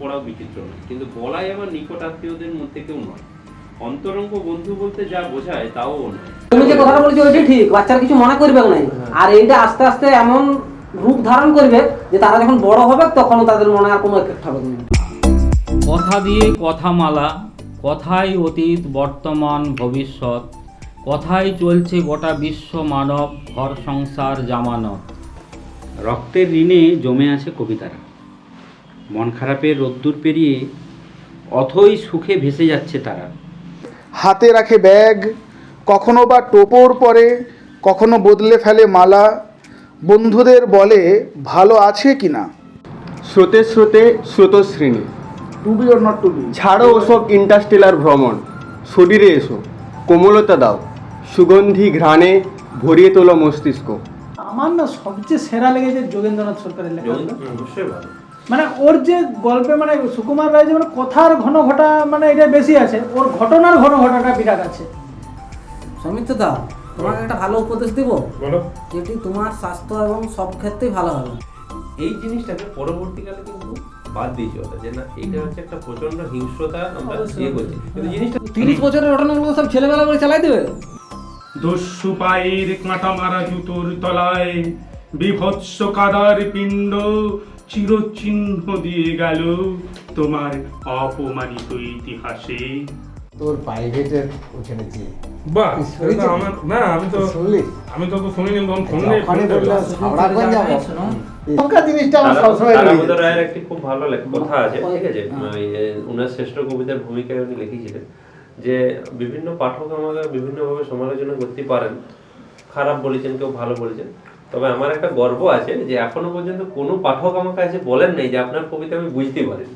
পড়াও বিচিত্র নয়। কিন্তু বলাই আমার নিকট আত্মীয়দের মধ্যে কেউ নয়। অন্তরঙ্গ বন্ধু বলতে যা বোঝায় তাও নয়। তুমি যে কথাটা বলছো ঠিক বাচ্চারা কিছু মনে করবে না আর এইটা আস্তে আস্তে এমন রূপ ধারণ করবে যে তারা যখন বড় হবে তখন তাদের মনে আর কোনো এফেক্ট হবে না। কথা দিয়ে কথামালা কথাই অতীত বর্তমান ভবিষ্যৎ। কথাই চলছে গোটা বিশ্ব মানব ঘর সংসার জামানত। রক্তের ঋণে জমে আছে কবিতারা। মন খারাপের রোদ্দুর পেরিয়ে অথই সুখে ভেসে যাচ্ছে তারা। হাতে রাখে ব্যাগ কখনো বা টোপর পরে কখনো বদলে ফেলে মালা বন্ধুদের বলে ভালো আছে কি না স্রোতে স্রোতে স্রোতশ্রেণী। To be or not to be ছাড়ো ওসব ইন্টারস্টেলার ভ্রমণ। শরীরে এসো কোমলতা দাও সুগন্ধি ঘ্রাণে ভরিয়ে তোলো মস্তিষ্ক। আমার না সবচেয়ে সেরা লেগেছে যোগেন্দ্রনাথ সরকারের লেখা। অবশ্যই ভালো। মানে ওর যে গল্পে মানে সুকুমার রায় যেমন কথার ঘন ঘটা মানে এটা বেশি আছে ওর ঘটনার ঘন ঘটাটা বিরাট আছে। সমিত দা তোমাকে একটা ভালো উপদেশ দিব? বলো। যেটি তোমার স্বাস্থ্য এবং সব ক্ষেত্রেই ভালো হবে। এই জিনিসটাকে পরবর্তীকালে কিন্তু বাদ দিয়েছি ওটা যে না এটা হচ্ছে একটা প্রচণ্ড হিংস্রতা আমরা ইয়ে করছি। কিন্তু জিনিসটা তিরিশ বছরের ঘটনাগুলো সব ছেলেবেলা করে চালাই দেবে? দস্যু পায়ের কাঁটা মারা জুতোর তলায় বিভৎস কাদার পিণ্ড চিরচিহ্ন দিয়ে গেল তোমার অপমানিত ইতিহাসে। তোর প্রাইভেটের উঠেছি বাহ আমার না আমি তো শুনলি? আমি তো শুনিনি তখন শুনলে ওখানে বললে হাওড়া কোন যাব সংখ্যা জিনিসটা আমার সবসময় লেগে রায়ের একটি খুব ভালো লেখ- কথা আছে ঠিক আছে? ওই, শ্রেষ্ঠ কবিতার ভূমিকায় উনি লিখেছিলেন যে বিভিন্ন পাঠক আমাকে বিভিন্নভাবে সমালোচনা করতে পারেন খারাপ বলেছেন কেউ ভালো বলেছেন তবে আমার একটা গর্ব আছে যে এখনও পর্যন্ত কোনো পাঠক আমার কাছে বলেন নাই যে আপনার কবিতা আমি বুঝতে পারিনি।